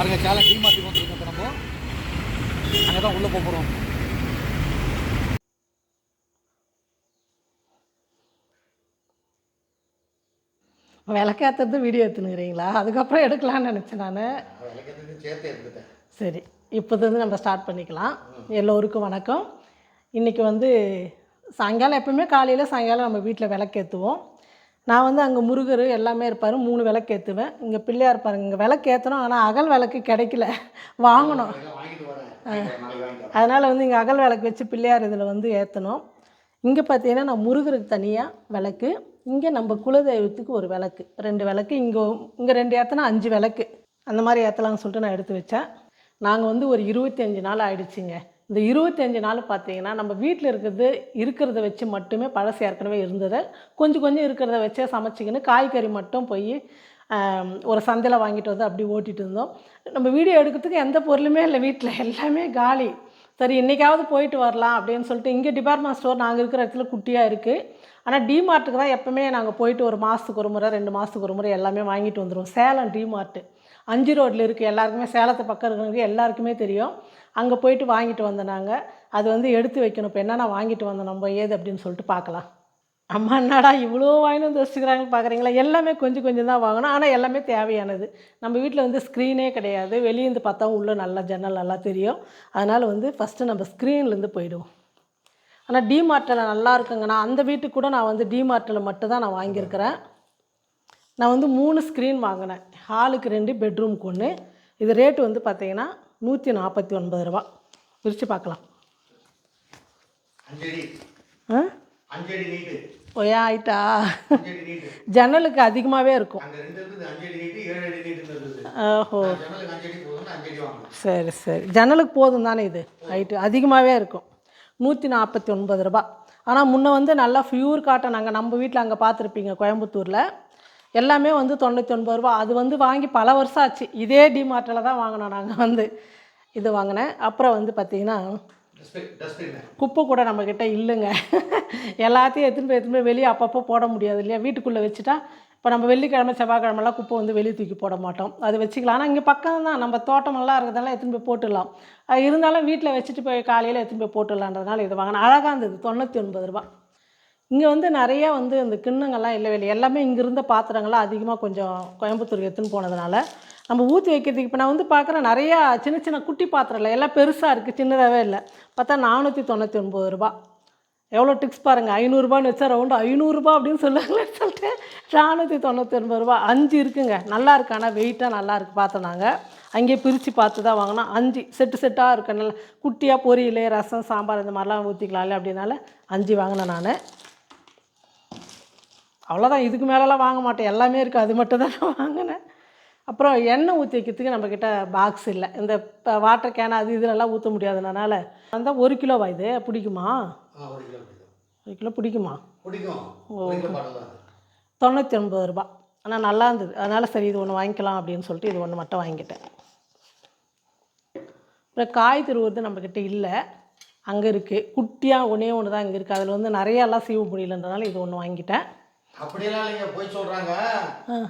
பாருங்க சேலம் டிமார்ட்டுக்கு வந்துருக்கோம் இப்போ நம்ம. அங்கே தான் உள்ளே போக போகிறோம் விளக்கேற்றுறது வீடியோ எடுத்துனுக்கிறீங்களா? அதுக்கப்புறம் எடுக்கலாம்னு நினச்சேன் நான். சரி இப்போது நம்ம ஸ்டார்ட் பண்ணிக்கலாம். எல்லோருக்கும் வணக்கம். இன்றைக்கி வந்து சாயங்காலம் எப்பவுமே காலையில் சாயங்காலம் நம்ம வீட்டில் விளக்கேற்றுவோம் நான் வந்து அங்கே முருகர் எல்லாமே இருப்பார் மூணு விளக்கு ஏற்றுவேன் இங்கே பிள்ளையார் இருப்பாருங்க இங்கே விளக்கு ஏற்றணும் ஆனால் அகல் விளக்கு கிடைக்கல. வாங்கணும். அதனால் வந்து இங்கே அகல் விளக்கு வச்சு பிள்ளையார் இதில் வந்து ஏற்றணும் இங்கே பார்த்தீங்கன்னா நான் முருகருக்கு தனியாக விளக்கு இங்கே நம்ம குலதெய்வத்துக்கு ஒரு விளக்கு. ரெண்டு விளக்கு இங்கே இங்கே ரெண்டு ஏற்றினா அஞ்சு விளக்கு. அந்த மாதிரி ஏற்றலாம்னு சொல்லிட்டு நான் எடுத்து வச்சேன். நாங்கள் வந்து ஒரு இருபத்தஞ்சி நாள் ஆயிடுச்சுங்க. இந்த இருபத்தஞ்சி நாள் பார்த்தீங்கன்னா நம்ம வீட்டில் இருக்கிறது இருக்கிறத வச்சு மட்டுமே பழசு ஏற்கனவே இருந்தது. கொஞ்சம் கொஞ்சம் இருக்கிறத வச்சே சமைச்சிக்கின்னு காய்கறி மட்டும் போய் ஒரு சந்தையில் வாங்கிட்டு வந்து அப்படி ஓட்டிகிட்டு இருந்தோம். நம்ம வீடியோ எடுக்கிறதுக்கு எந்த பொருளுமே இல்லை வீட்டில் எல்லாமே காலி. சரி இன்றைக்காவது போயிட்டு வரலாம் அப்படின்னு சொல்லிட்டு இங்கே டிபார்ட்மெண்ட் ஸ்டோர் நாங்கள் இருக்கிற இடத்துல குட்டியாக இருக்குது ஆனால் டிமார்ட்டுக்கு தான் எப்போவுமே நாங்கள் போயிட்டு ஒரு மாதத்துக்கு ஒரு முறை ரெண்டு மாதத்துக்கு ஒரு முறை எல்லாமே வாங்கிட்டு வந்துடுவோம் சேலம் டிமார்ட்டு. அஞ்சு ரோட்டில் இருக்குது எல்லாருக்குமே சேலத்தை பக்கம் இருக்கிறவங்க எல்லாருக்குமே தெரியும். அங்கே போயிட்டு வாங்கிட்டு வந்தோம் நாங்கள் அது வந்து எடுத்து வைக்கணும். இப்போ என்னென்ன வாங்கிட்டு வந்தோம். நம்ம ஏது அப்படின்னு சொல்லிட்டு பார்க்கலாம். அம்மா என்னடா இவ்வளோ வாங்கிட்டு வந்து வச்சுக்கிறாங்கன்னு பார்க்குறீங்களா எல்லாமே கொஞ்சம் கொஞ்சம் தான் வாங்கணும். ஆனால் எல்லாமே தேவையானது. நம்ம வீட்டில் வந்து ஸ்க்ரீனே கிடையாது. வெளியேந்து பார்த்தா உள்ளே நல்லா ஜன்னல் நல்லா தெரியும். அதனால் வந்து ஃபஸ்ட்டு நம்ம ஸ்க்ரீன்லேருந்து போயிடுவோம். ஆனால் டிமார்ட்டில் நல்லா இருக்குங்க. நான் அந்த வீட்டுக்கு கூட நான் வந்து டிமார்ட்டில் மட்டும் தான் நான் வாங்கியிருக்கிறேன். நான் வந்து மூணு ஸ்க்ரீன் வாங்கினேன். ஹாலுக்கு ரெண்டு பெட்ரூம்க்கு ஒன்று இது ரேட்டு வந்து பார்த்திங்கன்னா நூற்றி நாற்பத்தி ஒன்பது ரூபா பிரித்து பார்க்கலாம் ஒயா ஆயிட்டா ஜன்னலுக்கு அதிகமாகவே இருக்கும். ஓஹோ. சரி சரி. ஜன்னலுக்கு போதும் தானே இது? ஹைட்டு அதிகமாகவே இருக்கும். நூற்றி நாற்பத்தி ஒன்பது ரூபா. ஆனால் முன்ன வந்து நல்லா ஃபியூர் காட்டன் அங்கே நம்ம வீட்டில் அங்கே பார்த்துருப்பீங்க கோயம்புத்தூரில். எல்லாமே வந்து தொண்ணூற்றி ஒன்பது ரூபா. அது வந்து வாங்கி பல வருஷம் ஆச்சு. இதே டிமார்ட்டில் தான் வாங்கினோம் நாங்கள் வந்து. இது வாங்கினேன். அப்புறம் வந்து பார்த்திங்கன்னா குப்பை கூட நம்மக்கிட்ட இல்லைங்க. எல்லாத்தையும் எடுத்துன்னு போய் எடுத்துன்னு போய் வெளியே அப்பப்போ போட முடியாது இல்லையா? வீட்டுக்குள்ளே வச்சுட்டா இப்போ நம்ம வெள்ளிக்கிழமை செவ்வாய்க்கிழமெல்லாம் குப்பை வந்து வெளியே தூக்கி போட மாட்டோம். அது வச்சுக்கலாம். ஆனால் இங்கே பக்கம் தான். நம்ம தோட்டமெல்லாம் இருக்கிறதெல்லாம் எடுத்துன்னு போய் போட்டுடலாம். இருந்தாலும் வீட்டில் வச்சுட்டு போய் காலையில் எடுத்துன்னு போய் போட்டுடலான்றதுனால இது வாங்கினேன். அழகாக இருந்தது. தொண்ணூற்றி ஒன்பது ரூபா. இங்கே வந்து நிறையா வந்து இந்த கிண்ணங்கள்லாம் இல்லை. வெளியே எல்லாமே இங்கே இருந்த பாத்திரங்கள்லாம் அதிகமாக கொஞ்சம் கோயம்புத்தூர் எடுத்துன்னு போனதுனால நம்ம ஊற்றி வைக்கிறதுக்கு இப்போ நான் வந்து பார்க்குறேன் நிறையா சின்ன சின்ன குட்டி பாத்திரம் இல்லை எல்லாம் பெருசாக இருக்குது சின்னதாகவே இல்லை. பார்த்தா நானூற்றி தொண்ணூற்றி ஒன்பது ரூபா எவ்வளோ டிக்ஸ் பாருங்கள் ஐநூறுரூபான்னு வச்சா ரவுண்டு ஐநூறுரூபா அப்படின்னு சொல்லுவாங்களேன்னு சொல்லிட்டு நானூற்றி தொண்ணூற்றி ஒன்பது ரூபா. அஞ்சு இருக்குங்க. நல்லா இருக்கு. ஆனால் வெயிட்டாக நல்லா இருக்குது பார்த்தோம் நாங்கள் அங்கேயே பிரித்து பார்த்து தான் வாங்கினோம். அஞ்சு. செட்டு செட்டாக இருக்கு நல்லா குட்டியாக பொரியல் ரசம் சாம்பார் இந்த மாதிரிலாம் ஊற்றிக்கலாம்ல அப்படின்னால அஞ்சு வாங்கினேன் நான். அவ்வளோதான் இதுக்கு மேலெலாம் வாங்க மாட்டேன். எல்லாமே இருக்குது அது மட்டும் தான் நான் வாங்கினேன். அப்புறம் எண்ணெய் ஊற்றி வைக்கிறதுக்கு நம்மக்கிட்ட பாக்ஸ் இல்லை. இந்த வாட்டர் கேன் அது இதுலலாம் ஊற்ற முடியாதுனால. அந்த ஒரு கிலோவா இது? பிடிக்குமா? ஒரு கிலோ பிடிக்கும். பிடிக்குமா? தொண்ணூற்றி ஒன்பது ரூபா. ஆனால் நல்லா இருந்தது. அதனால் சரி இது ஒன்று வாங்கிக்கலாம் அப்படின்னு சொல்லிட்டு இது ஒன்று மட்டும் வாங்கிட்டேன். அப்புறம் காய் திருவுறது நம்மக்கிட்ட இல்லை. அங்கே இருக்குது குட்டியாக ஒன்றே ஒன்று தான் இங்கே இருக்குது அதில் வந்து நிறையாலாம் சீவ முடியலன்றனால இது ஒன்று வாங்கிட்டேன். அப்படியெல்லாம் இல்லைங்க போய் சொல்றாங்க.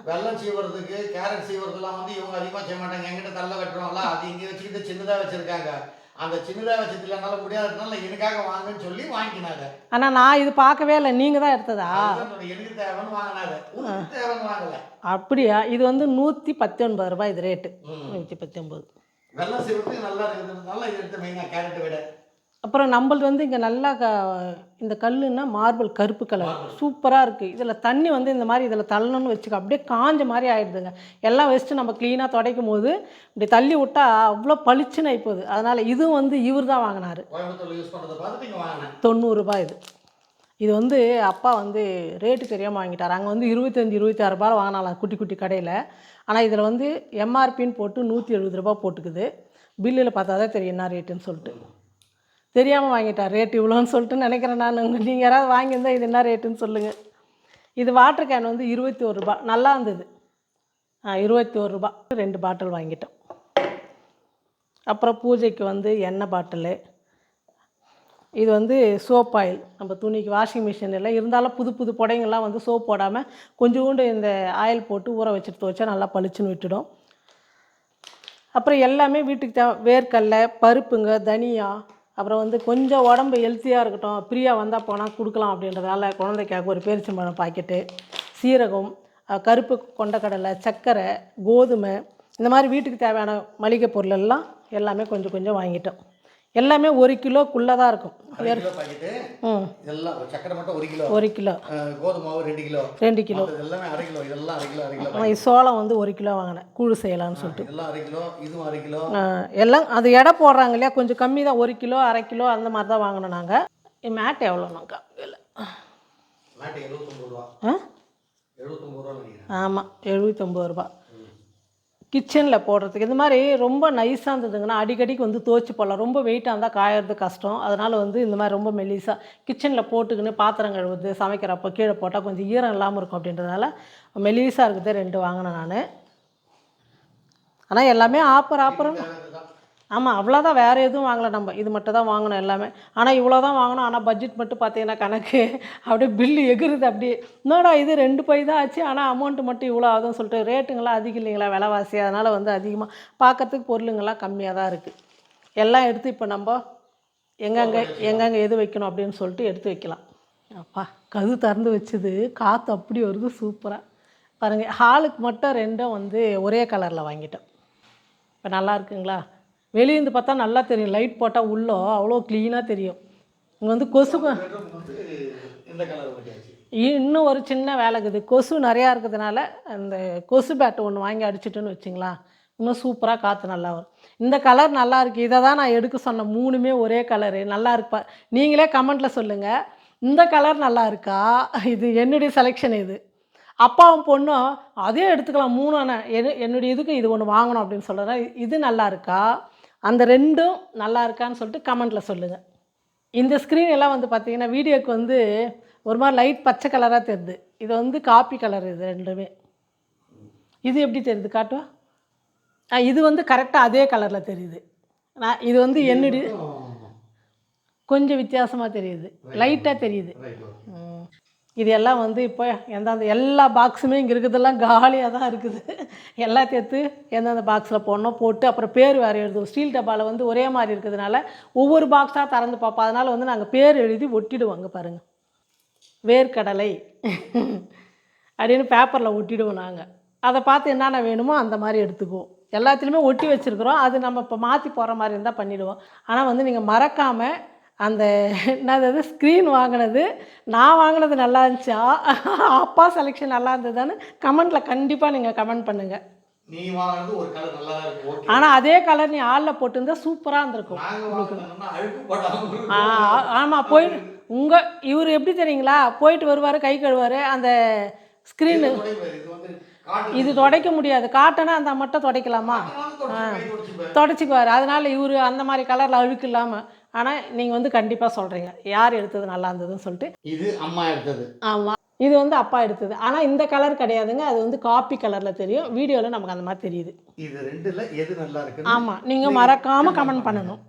வெள்ளம் சீவுறதுக்கு கேரட் சீவுறதுலாம் வந்து இவங்க அதிகமாக செய்ய மாட்டாங்க. எங்கிட்ட தள்ள கட்டுறோம்ல அது இங்கே வச்சுக்கிட்டு சின்னதாக வச்சிருக்காங்க. அந்த சின்னதாக வச்சதுல என்னால முடியாததுனால எனக்காக வாங்குன்னு சொல்லி வாங்கிக்கினாங்க ஆனால் நான் இது பார்க்கவே இல்லை. நீங்கள் தான் எடுத்ததா? எனக்கு தேவைன்னு வாங்கினாங்க. உனக்கு தேவைன்னு வாங்கல. அப்படியா? இது வந்து நூற்றி பத்தொன்பது ரூபாய் இது ரேட்டு ம். நூற்றி பத்தொம்பது வெள்ளம் சீவுறதுக்கு நல்லா இருக்கிறதுனால இது எடுத்து மெயினாக கேரட்டை விட. அப்புறம் நம்மளது வந்து இங்கே நல்லா க இந்த கல்லுன்னா மார்பிள் கருப்பு கலர் சூப்பராக இருக்குது இதில் தண்ணி வந்து இந்த மாதிரி இதில் தள்ளணும்னு வச்சுக்க. அப்படியே காஞ்ச மாதிரி ஆயிடுதுங்க. எல்லாம் வச்சுட்டு நம்ம க்ளீனாக துடைக்கும் போது இப்படி தள்ளி விட்டா அவ்வளோ பளிச்சுன்னு ஆயிப்போகுது. அதனால் இதுவும் வந்து இவர் தான் வாங்கினார். தொண்ணூறுரூபா இது. இது வந்து அப்பா வந்து ரேட்டு தெரியாமல் வாங்கிட்டார். அங்கே வந்து இருபத்தஞ்சி இருபத்தி ஆறு ரூபாய் வாங்கினாலாம் குட்டி குட்டி கடையில். ஆனால் இதில் வந்து எம்ஆர்பின்னு போட்டு நூற்றி எழுபது ரூபா போட்டுக்குது. பில்லில் பார்த்தா தான் தெரியும் என்ன ரேட்டுன்னு சொல்லிட்டு. தெரியாமல் வாங்கிட்டார் ரேட் இவ்வளோன்னு சொல்லிட்டு நினைக்கிறேன் நான். நீங்கள் யாராவது வாங்கியிருந்தால் இது என்ன ரேட்டுன்னு சொல்லுங்கள் இது வாட்டர் கேன் வந்து இருபத்தி ஒரு ரூபா. நல்லா இருந்தது. ஆ இருபத்தி ஒரு ரூபா. ரெண்டு பாட்டில் வாங்கிட்டோம். அப்புறம் பூஜைக்கு வந்து எண்ணெய் பாட்டிலு இது வந்து சோப் ஆயில் நம்ம துணிக்கு வாஷிங் மிஷின் இல்லை இருந்தாலும் புது புது புடைங்கள்லாம் வந்து சோப் போடாமல் கொஞ்சோண்டு இந்த ஆயில் போட்டு ஊற வச்சுட்டு துவைச்சா நல்லா பளிச்சுன்னு விட்டுடும். அப்புறம் எல்லாமே வீட்டுக்கு தேவை வேர்க்கடலை பருப்புங்க தனியா அப்புறம் வந்து கொஞ்சம் உடம்பு ஹெல்த்தியாக இருக்கட்டும் ஃப்ரீயாக வந்தால் போனால் கொடுக்கலாம் அப்படின்றதால குழந்தைக்காக ஒரு பேரிச்சம்பழம் பாக்கெட்டு சீரகம் கருப்பு கொண்டக்கடலை சர்க்கரை கோதுமை இந்த மாதிரி வீட்டுக்கு தேவையான மளிகை பொருளெல்லாம் எல்லாமே கொஞ்சம் கொஞ்சம் வாங்கிட்டோம். எல்லாமே ஒரு கிலோக்குள்ளே தான் இருக்கும். ம். இதெல்லாம் சக்கரை மட்டும் ஒரு கிலோ. ஒரு கிலோ. அஹ், கோதுமை மாவு ரெண்டு கிலோ. ரெண்டு கிலோ. மற்றது எல்லாமே அரை கிலோ இதெல்லாம் அரை கிலோ அரை கிலோ ஆனால் சோளம் வந்து ஒரு கிலோ வாங்கினேன் கூழ் செய்யலாம்னு சொல்லிட்டு. இதெல்லாம் அரை கிலோ இதுவும் அரை கிலோ. ஆ, எல்லாம் அது எடை போடுறாங்க இல்லையா கொஞ்சம் கம்மி தான் ஒரு கிலோ அரை கிலோ அந்த மாதிரி தான் வாங்கினோம் நாங்கள் மேட் எவ்வளோனாக்கா இல்லை மேட்டு எழுபத்தொம்பது ரூபா. ஆ? எழுபத்தொம்பது ரூபா நினைக்கிறேன். ஆமாம் எழுபத்தொம்பது ரூபா. கிச்சனில் போடுறதுக்கு. இந்த மாதிரி ரொம்ப நைஸாக இருந்ததுங்கன்னா அடிக்கடிக்கு வந்து துவச்சி போடலாம். ரொம்ப வெயிட்டாக இருந்தால் காயறது கஷ்டம். அதனால் வந்து இந்த மாதிரி ரொம்ப மெலிசாக கிச்சனில் போட்டுக்கின்னு பாத்திரம் கழுவுது சமைக்கிறப்போ கீழே போட்டால் கொஞ்சம் ஈரம் இல்லாமல் இருக்கும் அப்படின்றதால மெலிசாக இருக்குது ரெண்டு வாங்கினேன் நான். ஆனால் எல்லாமே ஆப்பர் ஆப்பரம் ஆமாம் அவ்வளோதான் வேறு எதுவும் வாங்கலை நம்ம. இது மட்டும் தான் வாங்கணும் எல்லாமே. ஆனால் இவ்வளோ தான் வாங்கணும். ஆனால் பட்ஜெட் மட்டும் பார்த்தீங்கன்னா கணக்கு அப்படியே பில்லு எகுறுது அப்படியே. என்னடா இது ரெண்டு பை தான் ஆச்சு. ஆனால் அமௌண்ட்டு மட்டும் இவ்வளோ ஆகுதுன்னு சொல்லிட்டு ரேட்டுங்களாம் அதிகம் இல்லைங்களா விலைவாசி? அதனால் வந்து அதிகமாக பார்க்கறதுக்கு பொருளுங்கள்லாம் கம்மியாக தான் இருக்குது எல்லாம் எடுத்து இப்போ நம்ம எங்கெங்கே எங்கெங்கே எது வைக்கணும் அப்படின்னு சொல்லிட்டு எடுத்து வைக்கலாம். அப்பா கது திறந்து வச்சது. காற்று அப்படி வருது சூப்பராக பாருங்கள் ஹாலுக்கு மட்டும் ரெண்டும் வந்து ஒரே கலரில் வாங்கிட்டோம். இப்போ நல்லா இருக்குங்களா? வெளியேந்து பார்த்தா நல்லா தெரியும். லைட் போட்டால் உள்ளே அவ்வளோ க்ளீனாக தெரியும். இங்கே வந்து கொசு இன்னும் ஒரு சின்ன வேலை இருக்குது. கொசு நிறையா இருக்கிறதுனால அந்த கொசு பேட் ஒன்று வாங்கி அடிச்சிட்டுன்னு வச்சிங்களா இன்னும் சூப்பராக காற்று நல்லா வரும். இந்த கலர் நல்லா இருக்குது இதை தான் நான் எடுக்க சொன்னேன் மூணுமே ஒரே கலரு நல்லா இருப்பா. நீங்களே கமெண்ட்டில் சொல்லுங்கள் இந்த கலர் நல்லா இருக்கா? இது என்னுடைய செலெக்ஷன் இது. அப்பாவும் பொண்ணும் அதே எடுத்துக்கலாம். மூணு அண்ணன். எது என்னுடைய இதுக்கு இது ஒன்று வாங்கணும் அப்படின்னு சொல்கிறேன் இது நல்லா இருக்கா? அந்த ரெண்டும் நல்லா இருக்கான்னு சொல்லிட்டு கமெண்ட்டில் சொல்லுங்கள் இந்த ஸ்க்ரீன் எல்லாம் வந்து பார்த்தீங்கன்னா வீடியோக்கு வந்து ஒரு மாதிரி லைட் பச்சை கலராக தெரியுது. இது வந்து காப்பி கலர் இது ரெண்டுமே. இது எப்படி தெரியுது காட்டுவா ஆ இது வந்து கரெக்டாக அதே கலரில் தெரியுது. நான் இது வந்து என்னுடைய கொஞ்சம் வித்தியாசமாக தெரியுது. லைட்டாக தெரியுது. இது எல்லாம் வந்து இப்போ எந்தெந்த எல்லா பாக்ஸுமே இங்கே இருக்கிறதெல்லாம் காலியாக தான் இருக்குது. எல்லாத்தையும் எடுத்து எந்தெந்த பாக்ஸில் போடணும் போட்டு அப்புறம் பேர் வேறு எழுதுவோம். ஸ்டீல் டப்பாவில் வந்து ஒரே மாதிரி இருக்கிறதுனால ஒவ்வொரு பாக்ஸாக திறந்து பார்ப்போம். அதனால் வந்து நாங்கள் பேர் எழுதி ஒட்டிடுவோங்க பாருங்கள் வேர்க்கடலை அப்படின்னு பேப்பரில் ஒட்டிடுவோம் நாங்கள் அதை பார்த்து என்னென்ன வேணுமோ அந்த மாதிரி எடுத்துக்குவோம். எல்லாத்துலேயுமே ஒட்டி வச்சுருக்குறோம். அது நம்ம இப்போ மாற்றி போகிற மாதிரி இருந்தால் பண்ணிவிடுவோம் ஆனால் வந்து நீங்கள் மறக்காமல் அந்த என்னது ஸ்க்ரீன் வாங்கினது. நான் வாங்கினது நல்லா இருந்துச்சா? அப்பா செலெக்ஷன் நல்லா இருந்ததுன்னு கமெண்ட்டில் கண்டிப்பாக நீங்கள் கமெண்ட் பண்ணுங்கள் நீ வாங்குறது ஒரு கலர் நல்லா தான் இருக்கு ஓகே ஆனால் அதே கலர் நீ ஆளில் போட்டிருந்தா சூப்பராக இருந்திருக்கும். ஆ ஆமாம் போய் உங்கள் இவர் எப்படி தெரியுங்களா? போயிட்டு வருவார் கை கழுவார் அந்த ஸ்க்ரீனு. இது துடைக்க முடியாது. காட்டனா அந்த மட்டும் துடைக்கலாமா? துடைச்சுப்பாரு. தொடச்சிக்குவார். அதனால் இவர் அந்த மாதிரி கலரில் அழுக்கு இல்லாமல் ஆனால் நீங்கள் வந்து கண்டிப்பாக சொல்கிறீங்க யார் எடுத்தது நல்லா இருந்ததுன்னு சொல்லிட்டு. இது அம்மா எடுத்தது. ஆமாம் இது வந்து அப்பா எடுத்தது. ஆனால் இந்த கலர் கிடையாதுங்க. அது வந்து காப்பி கலரில் தெரியும். வீடியோவில் நமக்கு அந்த மாதிரி தெரியுது. இது ரெண்டுல எது நல்லா இருக்கு ஆமாம் நீங்கள் மறக்காமல் கமெண்ட் பண்ணணும்.